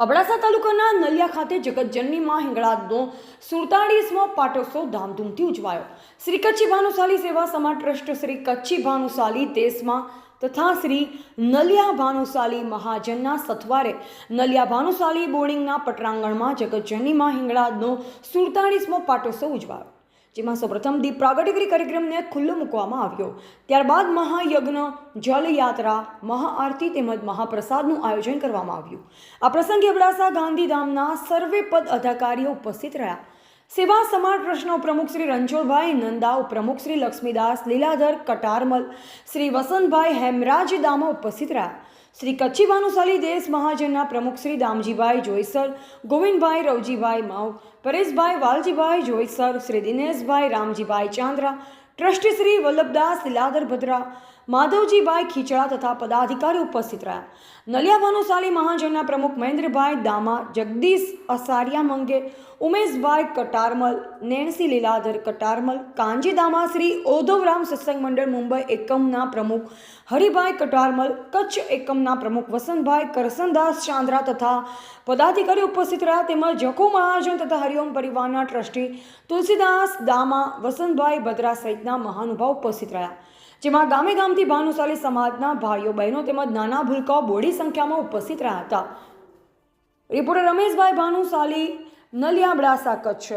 અબડાસા તાલુકાના નલિયા ખાતે જગતજનની માં હિંગળાજનો સુડતાળીસમો પાટોત્સવ ધામધૂમથી ઉજવાયો. શ્રી કચ્છી ભાનુશાલી સેવા સમાજ ટ્રસ્ટ શ્રી કચ્છી ભાનુશાલી દેશમાં તથા શ્રી નલિયા ભાનુશાલી મહાજનના સથવારે નલિયા ભાનુશાલી બોર્ડિંગના પટરાંગણમાં જગતજનની માં હિંગળાજનો સુડતાળીસમો પાટોત્સવ ઉજવાયો. જેમાં સૌપ્રથમ દીપ પ્રાગટ્ય કાર્યક્રમને ખુલ્લો મૂકવામાં આવ્યો. ત્યારબાદ મહાયજ્ઞ, જલયાત્રા, મહાઆરતી તેમજ મહાપ્રસાદનું આયોજન કરવામાં આવ્યું. આ પ્રસંગે અબડાસા ગાંધીધામના સર્વે પદ અધિકારીઓ ઉપસ્થિત રહ્યા. સેવા સમાજ ટ્રસ્ટના પ્રમુખ શ્રી રણછોડભાઈ નંદા ઉપપ્રમુખ શ્રી લક્ષ્મીદાસ લીલાધર, કટારમલ, શ્રી વસંતભાઈ હેમરાજ દામા ઉપસ્થિત રહ્યા. શ્રી કચ્છી ભાનુશાલી દેશ મહાજનના પ્રમુખ શ્રી દામજીભાઈ જોઈસર, ગોવિંદભાઈ રવજીભાઈ માવ, પરેશભાઈ વાલજીભાઈ જોઈસર, શ્રી દિનેશભાઈ રામજીભાઈ ચાંદ્રા ટ્રસ્ટી શ્રી વલ્લભદાસ લીલાધર ભદ્રા, માધવજીભાઈ ખીચડા તથા પદાધિકારી ઉપસ્થિત રહ્યા. નલિયા ભાનુશાલી મહાજનના પ્રમુખ મહેન્દ્રભાઈ દામા, જગદીશ અસારિયા મંગે, ઉમેશભાઈ કટારમલ, નેણસી લીલાધર કટારમલ કાંજી દામા શ્રી ઓધવરામ સત્સંગ મંડળ મુંબઈ એકમના પ્રમુખ હરિભાઈ કટારમલ, કચ્છ એકમના પ્રમુખ વસંતભાઈ કરસનદાસ ચાંદ્રા તથા પદાધિકારી ઉપસ્થિત રહ્યા. તેમજ જખો મહાજન તથા હરિઓમ પરિવારના ટ્રસ્ટી તુલસીદાસ દામા, વસંતભાઈ બદ્રા સહિતના મહાનુભાવ ઉપસ્થિત રહ્યા. જેમાં ગામે ગામથી ભાનુશાલી સમાજના ભાઈઓ, બહેનો તેમજ નાના ભૂલકાઓ બોડી સંખ્યામાં ઉપસ્થિત રહ્યા હતા. રિપોર્ટર રમેશભાઈ ભાનુશાલી નલિયા અબડાસા કચ્છ